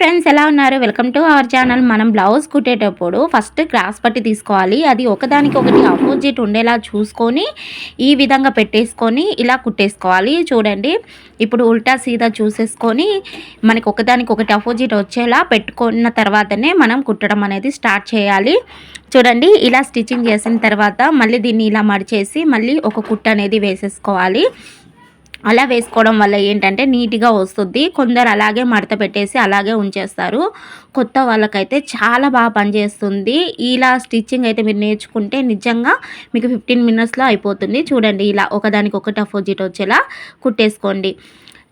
Friends ఎలా ఉన్నారు? Welcome to our channel మనం బ్లౌజ్ కుట్టేటప్పుడు ఫస్ట్ క్రాస్ పట్టి తీసుకోవాలి. అది ఒకదానికి ఒకటి ఆపోజిట్ ఉండేలా చూసుకొని ఈ విధంగా పెట్టేసుకొని ఇలా కుట్టేసుకోవాలి. చూడండి ఇప్పుడు ఉల్టా సీదా చూసేసుకొని మనకి ఒకదానికి ఒకటి ఆపోజిట్ వచ్చేలా పెట్టుకున్న తర్వాతనే మనం కుట్టడం అనేది స్టార్ట్ చేయాలి. చూడండి ఇలా స్టిచ్చింగ్ చేసిన తర్వాత మళ్ళీ దీన్ని ఇలా మడిచేసి మళ్ళీ ఒక కుట్ట అనేది వేసేసుకోవాలి. అలా వేసుకోవడం వల్ల ఏంటంటే నీట్గా వస్తుంది. కొందరు అలాగే మడత పెట్టేసి అలాగే ఉంచేస్తారు. కొత్త వాళ్ళకైతే చాలా బాగా పనిచేస్తుంది ఇలా స్టిచ్చింగ్ అయితే మీరు నేర్చుకుంటే నిజంగా మీకు ఫిఫ్టీన్ మినిట్స్లో అయిపోతుంది. చూడండి ఇలా ఒకదానికి ఒకటి అపోజిట్ వచ్చేలా కుట్టేసుకోండి.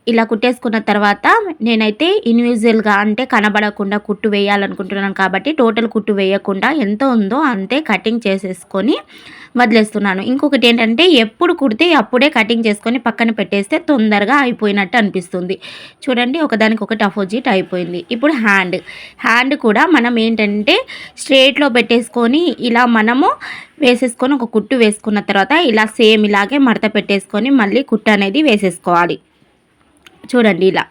ఇలా కుట్టేసుకున్న తర్వాత నేనైతే ఇండివిజువల్గా అంటే కనబడకుండా కుట్టు వేయాలనుకుంటున్నాను కాబట్టి టోటల్ కుట్టు వేయకుండా ఎంత ఉందో అంతే కటింగ్ చేసేసుకొని వదిలేస్తున్నాను. ఇంకొకటి ఏంటంటే ఎప్పుడు కుడితే అప్పుడే కటింగ్ చేసుకొని పక్కన పెట్టేస్తే తొందరగా అయిపోయినట్టు అనిపిస్తుంది. చూడండి ఒకదానికి ఒకటి అపోజిట్ అయిపోయింది. ఇప్పుడు హ్యాండ్ హ్యాండ్ కూడా మనం ఏంటంటే స్ట్రేట్లో పెట్టేసుకొని ఇలా మనము వేసేసుకొని ఒక కుట్టు వేసుకున్న తర్వాత ఇలా సేమ్ ఇలాగే మడత పెట్టేసుకొని మళ్ళీ కుట్టు అనేది వేసేసుకోవాలి. చూడండి ఇలా.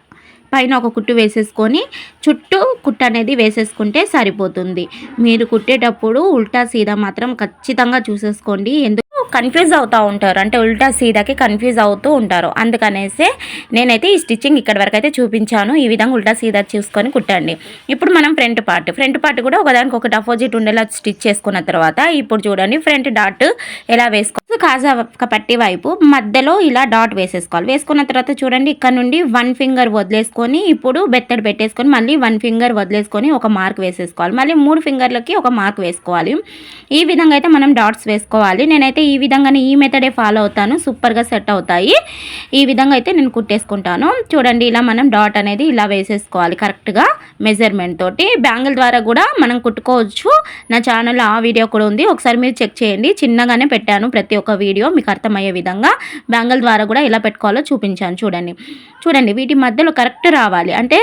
పైన ఒక కుట్టు వేసేసుకొని చుట్టూ కుట్టు అనేది వేసేసుకుంటే సరిపోతుంది. మీరు కుట్టేటప్పుడు ఉల్టా సీదా మాత్రం ఖచ్చితంగా చూసేసుకోండి. ఎందుకు కన్ఫ్యూజ్ అవుతూ ఉంటారు. అంటే ఉల్టా సీదాకి కన్ఫ్యూజ్ అవుతూ ఉంటారు. అందుకనేసే నేనైతే ఈ స్టిచ్చింగ్ ఇక్కడ వరకు అయితే చూపించాను. ఈ విధంగా ఉల్టా సీదా చూసుకొని కుట్టండి. ఇప్పుడు మనం ఫ్రంట్ పార్ట్ ఫ్రంట్ పార్ట్ కూడా ఒకదానికి ఒకటి అపోజిట్ ఉండేలా స్టిచ్ చేసుకున్న తర్వాత ఇప్పుడు చూడండి ఫ్రంట్ డాట్ ఎలా వేసుకో కాజా పట్టి వైపు మధ్యలో ఇలా డాట్ వేసేసుకోవాలి. వేసుకున్న తర్వాత చూడండి ఇక్కడ నుండి వన్ ఫింగర్ వదిలేసుకొని ఇప్పుడు బెత్తడి పెట్టేసుకొని మళ్ళీ వన్ ఫింగర్ వదిలేసుకొని ఒక మార్క్ వేసేసుకోవాలి. మళ్ళీ మూడు ఫింగర్లకి ఒక మార్క్ వేసుకోవాలి. ఈ విధంగా అయితే మనం డాట్స్ వేసుకోవాలి. నేనైతే ఈ విధంగానే ఈ మెథడే ఫాలో అవుతాను. సూపర్గా సెట్ అవుతాయి. ఈ విధంగా అయితే నేను కుట్టేసుకుంటాను. చూడండి ఇలా మనం డాట్ అనేది ఇలా వేసేసుకోవాలి కరెక్ట్గా మెజర్మెంట్ తోటి. బ్యాంగిల్ ద్వారా కూడా మనం కుట్టుకోవచ్చు. నా ఛానల్లో ఆ వీడియో కూడా ఉంది. ఒకసారి మీరు చెక్ చేయండి. చిన్నగానే పెట్టాను ప్రతి ఒక్క వీడియో మీకు అర్థమయ్యే విధంగా బ్యాంగిల్ ద్వారా కూడా ఎలా పెట్టుకోవాలో చూపించాను. చూడండి. చూడండి వీటి మధ్యలో కరెక్ట్ రావాలి. అంటే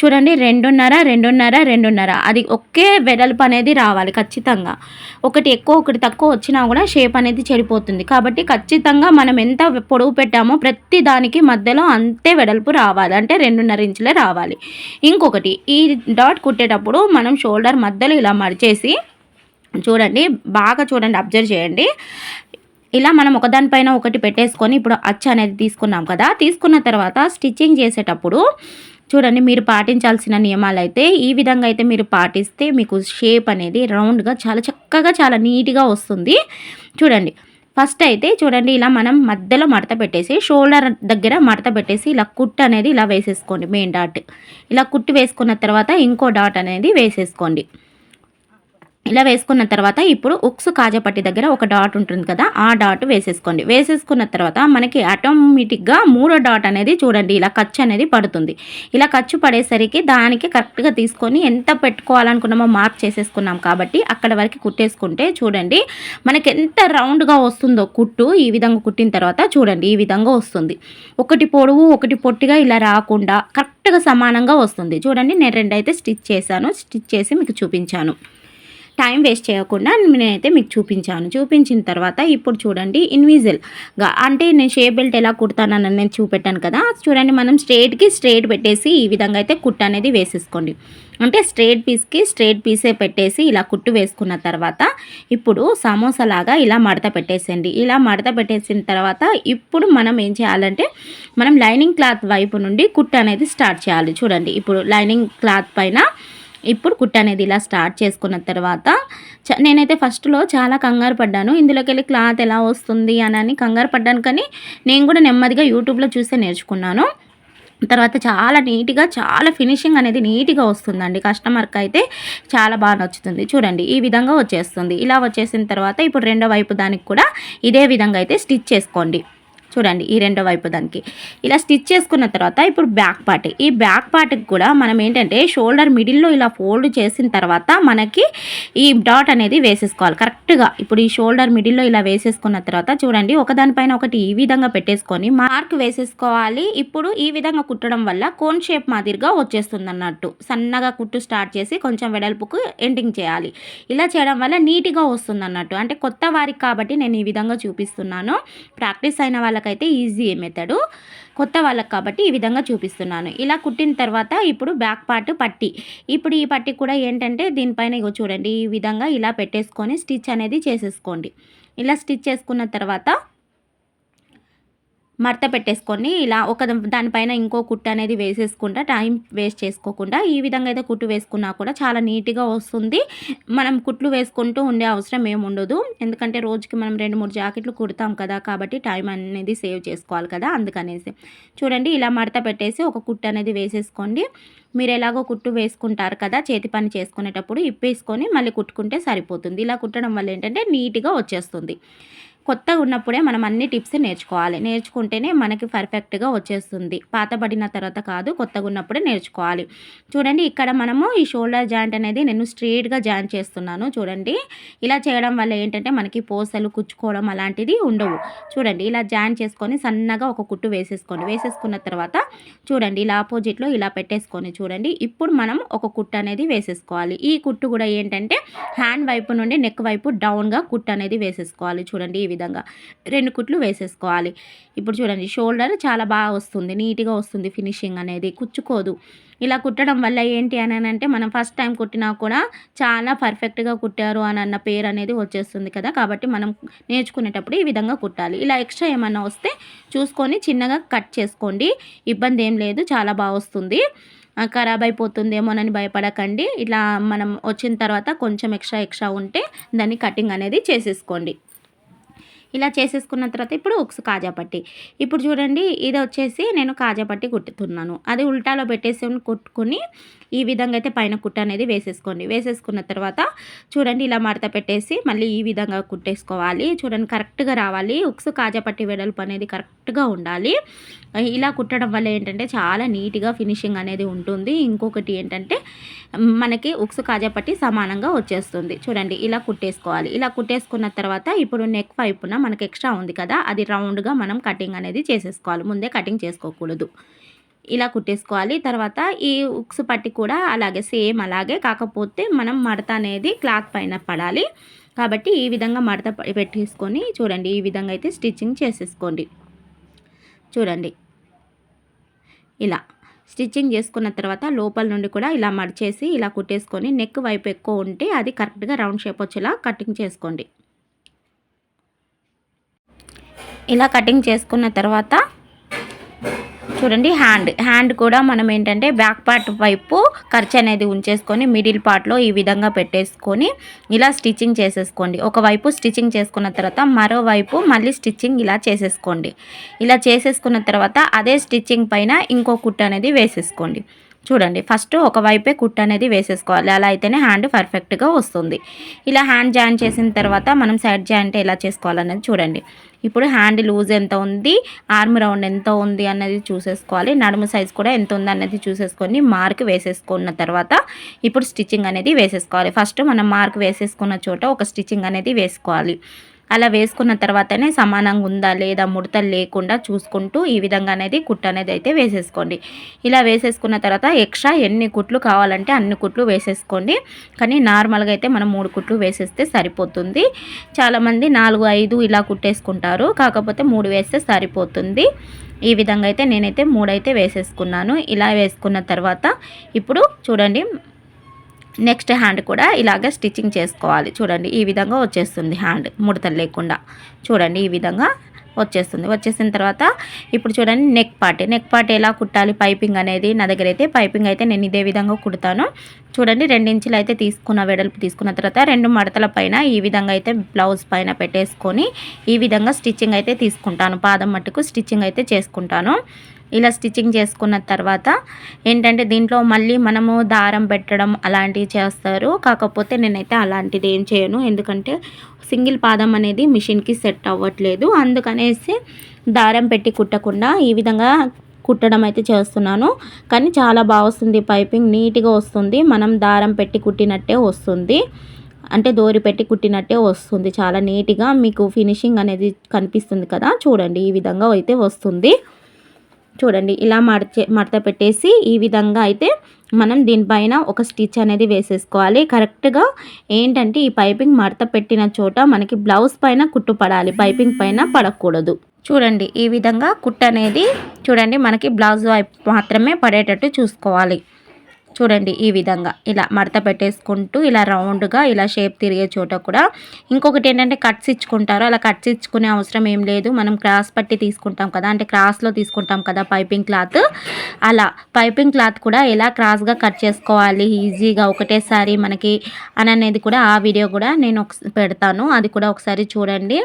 చూడండి రెండున్నర రెండున్నర రెండున్నర. అది ఒకే వెడల్పు అనేది రావాలి ఖచ్చితంగా. ఒకటి ఎక్కువ ఒకటి తక్కువ వచ్చినా కూడా షేప్ అనేది చెడిపోతుంది. కాబట్టి ఖచ్చితంగా మనం ఎంత పొడవు పెట్టామో ప్రతి దానికి మధ్యలో అంతే వెడల్పు రావాలి. అంటే రెండున్నర ఇంచులే రావాలి. ఇంకొకటి ఈ డాట్ కుట్టేటప్పుడు మనం షోల్డర్ మధ్యలో ఇలా మడిచేసి చూడండి బాగా చూడండి అబ్జర్వ్ చేయండి. ఇలా మనం ఒకదానిపైన ఒకటి పెట్టేసుకొని ఇప్పుడు అచ్చ అనేది తీసుకున్నాం కదా. తీసుకున్న తర్వాత స్టిచ్చింగ్ చేసేటప్పుడు చూడండి మీరు పాటించాల్సిన నియమాలు అయితే ఈ విధంగా అయితే మీరు పాటిస్తే మీకు షేప్ అనేది రౌండ్గా చాలా చక్కగా చాలా నీట్గా వస్తుంది. చూడండి ఫస్ట్ అయితే చూడండి ఇలా మనం మధ్యలో మడత పెట్టేసి షోల్డర్ దగ్గర మడత పెట్టేసి ఇలా కుట్ అనేది ఇలా వేసేసుకోండి మెయిన్ డాట్ ఇలా కుట్టి వేసుకున్న తర్వాత ఇంకో డాట్ అనేది వేసేసుకోండి. ఇలా వేసుకున్న తర్వాత ఇప్పుడు ఉక్స్ కాజపట్టి దగ్గర ఒక డాట్ ఉంటుంది కదా ఆ డాట్ వేసేసుకోండి. వేసేసుకున్న తర్వాత మనకి ఆటోమేటిక్గా మూడో డాట్ అనేది చూడండి ఇలా ఖర్చు అనేది పడుతుంది. ఇలా ఖర్చు పడేసరికి దానికి కరెక్ట్గా తీసుకొని ఎంత పెట్టుకోవాలనుకున్నామో మార్క్ చేసేసుకున్నాం కాబట్టి అక్కడ వరకు కుట్టేసుకుంటే చూడండి మనకి ఎంత రౌండ్గా వస్తుందో కుట్టు ఈ విధంగా కుట్టిన తర్వాత చూడండి ఈ విధంగా వస్తుంది. ఒకటి పొడవు ఒకటి పొట్టిగా ఇలా రాకుండా కరెక్ట్గా సమానంగా వస్తుంది. చూడండి నేను రెండైతే స్టిచ్ చేశాను స్టిచ్ చేసి మీకు చూపించాను. టైం వేస్ట్ చేయకుండా నేనైతే మీకు చూపించాను. చూపించిన తర్వాత ఇప్పుడు చూడండి ఇన్విజిల్గా అంటే నేను షేప్ బెల్ట్ ఎలా కుడతానని నేను చూపెట్టాను కదా. చూడండి మనం స్ట్రేట్కి స్ట్రేట్ పెట్టేసి ఈ విధంగా అయితే కుట్టు అనేది వేసేసుకోండి. అంటే స్ట్రేట్ పీస్కి స్ట్రేట్ పీసే పెట్టేసి ఇలా కుట్టు వేసుకున్న తర్వాత ఇప్పుడు సమోసా లాగా ఇలా మడత పెట్టేసేయండి. ఇలా మడత పెట్టేసిన తర్వాత ఇప్పుడు మనం ఏం చేయాలంటే మనం లైనింగ్ క్లాత్ వైపు నుండి కుట్టు అనేది స్టార్ట్ చేయాలి. చూడండి ఇప్పుడు లైనింగ్ క్లాత్ పైన ఇప్పుడు కుట్ట అనేది ఇలా స్టార్ట్ చేసుకున్న తర్వాత నేనైతే ఫస్ట్లో చాలా కంగారు పడ్డాను. ఇందులోకి వెళ్ళి క్లాత్ ఎలా వస్తుంది అని కంగారు పడ్డాను కానీ నేను కూడా నెమ్మదిగా యూట్యూబ్లో చూసే నేర్చుకున్నాను. తర్వాత చాలా నీట్గా చాలా ఫినిషింగ్ అనేది నీట్గా వస్తుందండి. కస్టమర్కి అయితే చాలా బాగా నచ్చుతుంది. చూడండి ఈ విధంగా వచ్చేస్తుంది. ఇలా వచ్చేసిన తర్వాత ఇప్పుడు రెండో వైపు దానికి కూడా ఇదే విధంగా అయితే స్టిచ్ చేసుకోండి. చూడండి ఈ రెండో వైపు దానికి. ఇలా స్టిచ్ చేసుకున్న తర్వాత ఇప్పుడు బ్యాక్ పార్ట్. ఈ బ్యాక్ పార్ట్కి కూడా మనం ఏంటంటే షోల్డర్ మిడిల్లో ఇలా ఫోల్డ్ చేసిన తర్వాత మనకి ఈ డాట్ అనేది వేసేసుకోవాలి. కరెక్ట్గా ఇప్పుడు ఈ షోల్డర్ మిడిల్లో ఇలా వేసేసుకున్న తర్వాత చూడండి ఒకదానిపైన ఒకటి ఈ విధంగా పెట్టేసుకొని మార్క్ వేసేసుకోవాలి. ఇప్పుడు ఈ విధంగా కుట్టడం వల్ల కోన్ షేప్ మాదిరిగా వచ్చేస్తుంది అన్నట్టు సన్నగా కుట్టు స్టార్ట్ చేసి కొంచెం వెడల్పుకు ఎండింగ్ చేయాలి. ఇలా చేయడం వల్ల నీట్గా వస్తుంది అన్నట్టు అంటే కొత్త వారికి కాబట్టి నేను ఈ విధంగా చూపిస్తున్నాను. ప్రాక్టీస్ అయిన వాళ్ళ వాళ్ళకైతే ఈజీ మెథడు. కొత్త వాళ్ళకి కాబట్టి ఈ విధంగా చూపిస్తున్నాను. ఇలా కుట్టిన తర్వాత ఇప్పుడు బ్యాక్ పార్ట్ పట్టి. ఇప్పుడు ఈ పట్టి కూడా ఏంటంటే దీనిపైన ఇగో చూడండి ఈ విధంగా ఇలా పెట్టేసుకొని స్టిచ్ అనేది చేసేసుకోండి. ఇలా స్టిచ్ చేసుకున్న తర్వాత మడత పెట్టేసుకొని ఇలా ఒక దానిపైన ఇంకో కుట్టు అనేది వేసేసుకుంటా టైం వేస్ట్ చేసుకోకుండా ఈ విధంగా అయితే కుట్టు వేసుకున్నా కూడా చాలా నీట్గా వస్తుంది. మనం కుట్లు వేసుకుంటూ ఉండే అవసరం ఏమి ఉండదు. ఎందుకంటే రోజుకి మనం రెండు మూడు జాకెట్లు కుడతాం కదా కాబట్టి టైం అనేది సేవ్ చేసుకోవాలి కదా అందుకనేసి. చూడండి ఇలా మడత పెట్టేసి ఒక కుట్టు అనేది వేసేసుకోండి. మీరు ఎలాగో కుట్టు వేసుకుంటారు కదా చేతి పని చేసుకునేటప్పుడు ఇప్పేసుకొని మళ్ళీ కుట్టుకుంటే సరిపోతుంది. ఇలా కుట్టడం వల్ల ఏంటంటే నీట్గా వచ్చేస్తుంది. కొత్తగా ఉన్నప్పుడే మనం అన్ని టిప్స్ నేర్చుకోవాలి. నేర్చుకుంటేనే మనకి పర్ఫెక్ట్గా వచ్చేస్తుంది. పాతబడిన తర్వాత కాదు కొత్తగా ఉన్నప్పుడే నేర్చుకోవాలి. చూడండి ఇక్కడ మనము ఈ షోల్డర్ జాయింట్ అనేది నేను స్ట్రేట్గా జాయింట్ చేస్తున్నాను. చూడండి ఇలా చేయడం వల్ల ఏంటంటే మనకి పోసలు కుచ్చుకోవడం అలాంటిది ఉండవు. చూడండి ఇలా జాయింట్ చేసుకొని సన్నగా ఒక కుట్టు వేసేసుకోండి. వేసేసుకున్న తర్వాత చూడండి ఇలా ఆపోజిట్లో ఇలా పెట్టేసుకొని చూడండి. ఇప్పుడు మనం ఒక కుట్టు అనేది వేసేసుకోవాలి. ఈ కుట్టు కూడా ఏంటంటే హ్యాండ్ వైపు నుండి నెక్ వైపు డౌన్గా కుట్టు అనేది వేసేసుకోవాలి. చూడండి ఈ విధంగా రెండు కుట్లు వేసేసుకోవాలి. ఇప్పుడు చూడండి షోల్డర్ చాలా బాగా వస్తుంది నీట్గా వస్తుంది ఫినిషింగ్ అనేది కుచ్చుకోదు. ఇలా కుట్టడం వల్ల ఏంటి అని అంటే మనం ఫస్ట్ టైం కుట్టినా కూడా చాలా పర్ఫెక్ట్గా కుట్టారు అని అన్న పేరు అనేది వచ్చేస్తుంది కదా. కాబట్టి మనం నేర్చుకునేటప్పుడు ఈ విధంగా కుట్టాలి. ఇలా ఎక్స్ట్రా ఏమన్నా వస్తే చూసుకొని చిన్నగా కట్ చేసుకోండి. ఇబ్బంది ఏం లేదు చాలా బాగా వస్తుంది. ఖరాబ్ అయిపోతుందేమోనని భయపడకండి. ఇలా మనం వచ్చిన తర్వాత కొంచెం ఎక్స్ట్రా ఎక్స్ట్రా ఉంటే దాన్ని కటింగ్ అనేది చేసేసుకోండి. ఇలా చేసేసుకున్న తర్వాత ఇప్పుడు ఉక్స్ కాజా పట్టి. ఇప్పుడు చూడండి ఇది వచ్చేసి నేను కాజా పట్టి కుట్టుతున్నాను. అది ఉల్టాలో పెట్టేసి కుట్టుకుని ఈ విధంగా అయితే పైన కుట్ట అనేది వేసేసుకోండి. వేసేసుకున్న తర్వాత చూడండి ఇలా మడత పెట్టేసి మళ్ళీ ఈ విధంగా కుట్టేసుకోవాలి. చూడండి కరెక్ట్గా రావాలి. ఉక్స్ కాజా పట్టి వెడల్పు అనేది కరెక్ట్గా ఉండాలి. ఇలా కుట్టడం వల్ల ఏంటంటే చాలా నీట్గా ఫినిషింగ్ అనేది ఉంటుంది. ఇంకొకటి ఏంటంటే మనకి ఉక్స్ కాజా పట్టి సమానంగా వచ్చేస్తుంది. చూడండి ఇలా కుట్టేసుకోవాలి. ఇలా కుట్టేసుకున్న తర్వాత ఇప్పుడు నెక్ వైపున మనకు ఎక్స్ట్రా ఉంది కదా అది రౌండ్గా మనం కటింగ్ అనేది చేసేసుకోవాలి. ముందే కటింగ్ చేసుకోకూడదు. ఇలా కుట్టేసుకోవాలి. తర్వాత ఈ ఉక్స్ పట్టి కూడా అలాగే సేమ్ అలాగే కాకపోతే మనం మడత అనేది క్లాత్ పైన పడాలి. కాబట్టి ఈ విధంగా మడత పెట్టేసుకొని చూడండి ఈ విధంగా అయితే స్టిచ్చింగ్ చేసేసుకోండి. చూడండి. ఇలా స్టిచ్చింగ్ చేసుకున్న తర్వాత లోపల నుండి కూడా ఇలా మడిచేసి ఇలా కుట్టేసుకొని నెక్ వైపు ఎక్కువ ఉంటే అది కరెక్ట్గా రౌండ్ షేప్ వచ్చేలా కటింగ్ చేసుకోండి. ఇలా కటింగ్ చేసుకున్న తర్వాత చూడండి హ్యాండ్ హ్యాండ్ కూడా మనం ఏంటంటే బ్యాక్ పార్ట్ వైపు ఖర్చు అనేది ఉంచేసుకొని మిడిల్ పార్ట్లో ఈ విధంగా పెట్టేసుకొని ఇలా స్టిచ్చింగ్ చేసేసుకోండి. ఒకవైపు స్టిచ్చింగ్ చేసుకున్న తర్వాత మరోవైపు మళ్ళీ స్టిచ్చింగ్ ఇలా చేసేసుకోండి. ఇలా చేసేసుకున్న తర్వాత అదే స్టిచ్చింగ్ పైన ఇంకో కుట్టు అనేది వేసేసుకోండి. చూడండి ఫస్ట్ ఒకవైపే కుట్ అనేది వేసేసుకోవాలి. అలా అయితేనే హ్యాండ్ పర్ఫెక్ట్గా వస్తుంది. ఇలా హ్యాండ్ జాయిన్ చేసిన తర్వాత మనం సైడ్ జాయింట్ ఎలా చేసుకోవాలనేది చూడండి. ఇప్పుడు హ్యాండ్ లూజ్ ఎంత ఉంది ఆర్మ్ రౌండ్ ఎంత ఉంది అన్నది చూసేసుకోవాలి. నడుము సైజ్ కూడా ఎంత ఉంది అన్నది చూసేసుకొని మార్క్ వేసేసుకున్న తర్వాత ఇప్పుడు స్టిచ్చింగ్ అనేది వేసేసుకోవాలి. ఫస్ట్ మనం మార్క్ వేసేసుకున్న చోట ఒక స్టిచ్చింగ్ అనేది వేసుకోవాలి. అలా వేసుకున్న తర్వాతనే సమానంగా ఉందా లేదా ముడతలు లేకుండా చూసుకుంటూ ఈ విధంగా అనేది కుట్టు అనేది అయితే వేసేసుకోండి. ఇలా వేసేసుకున్న తర్వాత ఎక్స్ట్రా ఎన్ని కుట్లు కావాలంటే అన్ని కుట్లు వేసేసుకోండి. కానీ నార్మల్గా అయితే మనం మూడు కుట్లు వేసేస్తే సరిపోతుంది. చాలామంది నాలుగు ఐదు ఇలా కుట్టేసుకుంటారు. కాకపోతే మూడు వేస్తే సరిపోతుంది. ఈ విధంగా అయితే నేనైతే మూడైతే వేసేసుకున్నాను. ఇలా వేసుకున్న తర్వాత ఇప్పుడు చూడండి నెక్స్ట్ హ్యాండ్ కూడా ఇలాగే స్టిచ్చింగ్ చేసుకోవాలి. చూడండి ఈ విధంగా వచ్చేస్తుంది హ్యాండ్ ముడతలు లేకుండా. చూడండి ఈ విధంగా వచ్చేస్తుంది. వచ్చేసిన తర్వాత ఇప్పుడు చూడండి నెక్ పార్ట్. నెక్ పార్ట్ ఎలా కుట్టాలి? పైపింగ్ అనేది నా దగ్గర అయితే పైపింగ్ అయితే నేను ఇదే విధంగా కుడతాను. చూడండి రెండు ఇంచులు అయితే తీసుకున్న వెడల్పు తీసుకున్న తర్వాత రెండు మడతల పైన ఈ విధంగా అయితే బ్లౌజ్ పైన పెట్టేసుకొని ఈ విధంగా స్టిచ్చింగ్ అయితే తీసుకుంటాను. పాదం మట్టుకు స్టిచ్చింగ్ అయితే చేసుకుంటాను. ఇలా స్టిచ్చింగ్ చేసుకున్న తర్వాత ఏంటంటే దీంట్లో మళ్ళీ మనము దారం పెట్టడం అలాంటివి చేస్తారు. కాకపోతే నేనైతే అలాంటిది ఏం చేయను. ఎందుకంటే సింగిల్ పాదం అనేది మిషన్కి సెట్ అవ్వట్లేదు. అందుకనేసి దారం పెట్టి కుట్టకుండా ఈ విధంగా కుట్టడం అయితే చేస్తున్నాను. కానీ చాలా బాగా వస్తుంది పైపింగ్ నీట్గా వస్తుంది. మనం దారం పెట్టి కుట్టినట్టే వస్తుంది. అంటే దోరి పెట్టి కుట్టినట్టే వస్తుంది. చాలా నీట్గా మీకు ఫినిషింగ్ అనేది కనిపిస్తుంది కదా. చూడండి. ఈ విధంగా అయితే వస్తుంది. చూడండి ఇలా మడచే మడత పెట్టేసి ఈ విధంగా అయితే మనం దీనిపైన ఒక స్టిచ్ అనేది వేసేసుకోవాలి. కరెక్ట్గా ఏంటంటే ఈ పైపింగ్ మడత పెట్టిన చోట మనకి బ్లౌజ్ పైన కుట్టు పడాలి. పైపింగ్ పైన పడకూడదు. చూడండి ఈ విధంగా కుట్ అనేది చూడండి మనకి బ్లౌజ్ వైపు మాత్రమే పడేటట్టు చూసుకోవాలి. చూడండి ఈ విధంగా. ఇలా మడత పెట్టేసుకుంటూ ఇలా రౌండ్గా ఇలా షేప్ తిరిగే చోట కూడా ఇంకొకటి ఏంటంటే కట్స్ ఇచ్చుకుంటారు. అలా కట్స్ ఇచ్చుకునే అవసరం ఏం లేదు. మనం క్రాస్ పట్టి తీసుకుంటాం కదా. అంటే క్రాస్లో తీసుకుంటాం కదా పైపింగ్ క్లాత్. అలా పైపింగ్ క్లాత్ కూడా ఎలా క్రాస్గా కట్ చేసుకోవాలి? ఈజీగా ఒకటేసారి మనకి అని అనేది కూడా ఆ వీడియో కూడా నేను పెడతాను. అది కూడా ఒకసారి చూడండి.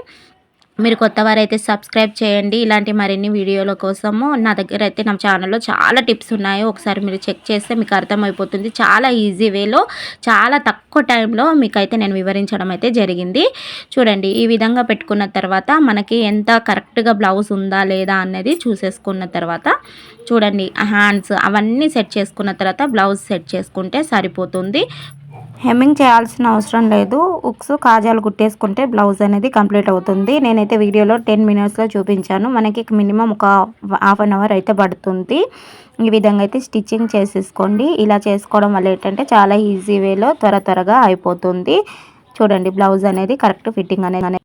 మీరు కొత్త వారైతే సబ్స్క్రైబ్ చేయండి. ఇలాంటి మరిన్ని వీడియోల కోసము నా దగ్గర అయితే నా ఛానల్లో చాలా టిప్స్ ఉన్నాయి. ఒకసారి మీరు చెక్ చేస్తే మీకు అర్థమైపోతుంది. చాలా ఈజీ వేలో చాలా తక్కువ టైంలో మీకైతే నేను వివరించడం అయితే జరిగింది. చూడండి ఈ విధంగా పెట్టుకున్న తర్వాత మనకి ఎంత కరెక్ట్గా బ్లౌజ్ ఉందా లేదా అనేది చూసేసుకున్న తర్వాత చూడండి హ్యాండ్స్ అవన్నీ సెట్ చేసుకున్న తర్వాత బ్లౌజ్ సెట్ చేసుకుంటే సరిపోతుంది. హెమ్మింగ్ చేయాల్సిన అవసరం లేదు. ఉక్స్ కాజాలు కుట్టేసుకుంటే బ్లౌజ్ అనేది కంప్లీట్ అవుతుంది. నేనైతే వీడియోలో టెన్ మినిట్స్లో చూపించాను. మనకి మినిమం ఒక హాఫ్ అన్ అవర్ అయితే పడుతుంది. ఈ విధంగా అయితే స్టిచ్చింగ్ చేసేసుకోండి. ఇలా చేసుకోవడం వల్ల ఏంటంటే చాలా ఈజీ వేలో త్వర త్వరగా అయిపోతుంది. చూడండి బ్లౌజ్ అనేది కరెక్ట్ ఫిట్టింగ్ అనేది